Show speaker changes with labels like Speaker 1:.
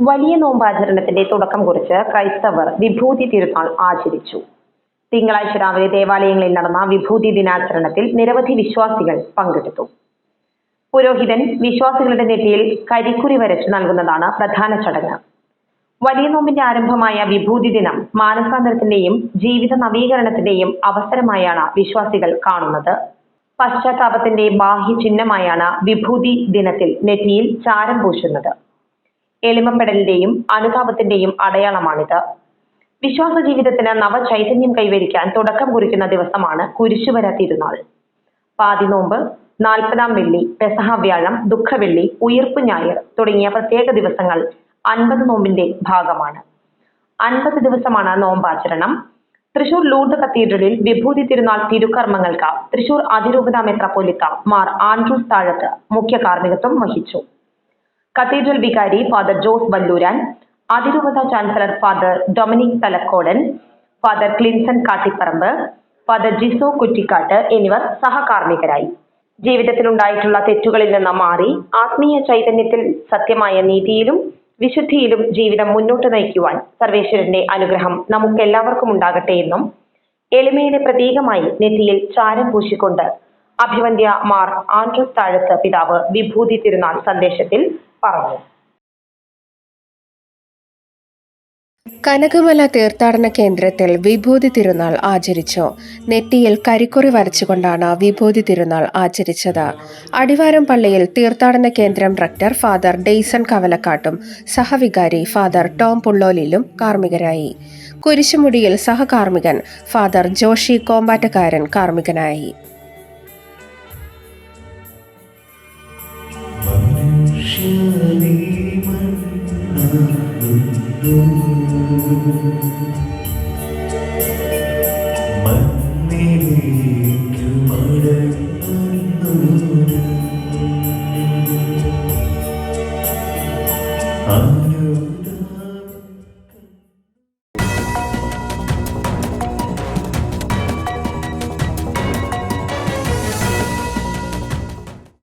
Speaker 1: വലിയ നോമ്പാചരണത്തിന്റെ തുടക്കം കുറിച്ച് ക്രൈസ്തവർ വിഭൂതി തിരുനാൾ ആചരിച്ചു. തിങ്കളാഴ്ച രാവിലെ ദേവാലയങ്ങളിൽ നടന്ന വിഭൂതി ദിനാചരണത്തിൽ നിരവധി വിശ്വാസികൾ പങ്കെടുത്തു. പുരോഹിതൻ വിശ്വാസികളുടെ നെറ്റിയിൽ കരിക്കുറി വരച്ചു നൽകുന്നതാണ് പ്രധാന ചടങ്ങ്. വലിയ നോമ്പിന്റെ ആരംഭമായ വിഭൂതി ദിനം മാനസാന്തരത്തിന്റെയും ജീവിത നവീകരണത്തിന്റെയും അവസരമായാണ് വിശ്വാസികൾ കാണുന്നത്. പശ്ചാത്താപത്തിന്റെ ബാഹ്യ ചിഹ്നമായാണ് വിഭൂതി ദിനത്തിൽ നെറ്റിയിൽ ചാരം പൂശുന്നത്. എളിമപ്പെടലിന്റെയും അനുതാപത്തിന്റെയും അടയാളമാണിത്. വിശ്വാസ ജീവിതത്തിന് നവചൈതന്യം കൈവരിക്കാൻ തുടക്കം കുറിക്കുന്ന ദിവസമാണ് കുരിശുവര തിരുനാൾ. പാതിനോമ്പ് നാൽപ്പതാം വെള്ളി പെസഹ വ്യാഴം ദുഃഖവെള്ളി ഉയർപ്പ് ഞായർ തുടങ്ങിയ പ്രത്യേക ദിവസങ്ങൾ അൻപത് നോമ്പിന്റെ ഭാഗമാണ്. അൻപത് ദിവസമാണ് നോമ്പാചരണം. തൃശൂർ ലൂർദ് കത്തീഡ്രലിൽ വിഭൂതി തിരുനാൾ തിരുക്കർമ്മങ്ങൾക്ക് തൃശൂർ അതിരൂപത മെത്രാപ്പൊലിത്ത മാർ ആൻഡ്രൂസ് താഴത്ത് മുഖ്യ കാർമ്മികത്വം വഹിച്ചു. കത്തീഡ്രൽ വികാരി ഫാദർ ജോസ് വല്ലൂരാൻ അതിരൂപത chancellor father Dominic Thalakkodan father Clinson Kattiparambu father Jiso Kuttikkattu എന്നിവർ സഹകാർമ്മികരായി. ജീവിതത്തിലുണ്ടായിട്ടുള്ള തെറ്റുകളിൽ നിന്ന് മാറി ആത്മീയ ചൈതന്യത്തിൽ സത്യമായ നീതിയിലും വിശുദ്ധിയിലും ജീവിതം മുന്നോട്ട് നയിക്കുവാൻ സർവേശ്വരന്റെ അനുഗ്രഹം നമുക്കെല്ലാവർക്കും ഉണ്ടാകട്ടെ എന്നും എളിമയുടെ പ്രതീകമായി നെറ്റിയിൽ ചാരം പൂശിക്കൊണ്ട് അഭിവന്ദ്യ മാർ ആൻഡ്രസ് താഴത്ത് പിതാവ് വിഭൂതി തിരുനാൾ സന്ദേശത്തിൽ പറഞ്ഞു.
Speaker 2: കനകമല തീർത്ഥാടന കേന്ദ്രത്തിൽ വിഭൂതി തിരുനാൾ ആചരിച്ചു. നെറ്റിയിൽ കരിക്കുറി വരച്ചുകൊണ്ടാണ് വിഭൂതി തിരുനാൾ ആചരിച്ചത്. അടിവാരം പള്ളിയിൽ തീർത്ഥാടന കേന്ദ്രം റക്ടർ ഫാദർ ഡെയ്സൺ കവലക്കാട്ടും സഹവികാരി ഫാദർ ടോം പുള്ളോലിലും കാർമ്മികരായി. കുരിശുമുടിയിൽ സഹകാർമ്മികൻ ഫാദർ ജോഷി കോമ്പാറ്റക്കാരൻ കാർമ്മികനായി.
Speaker 3: മണ്ണിലേക്ക് മടങ്ങുന്നു ആ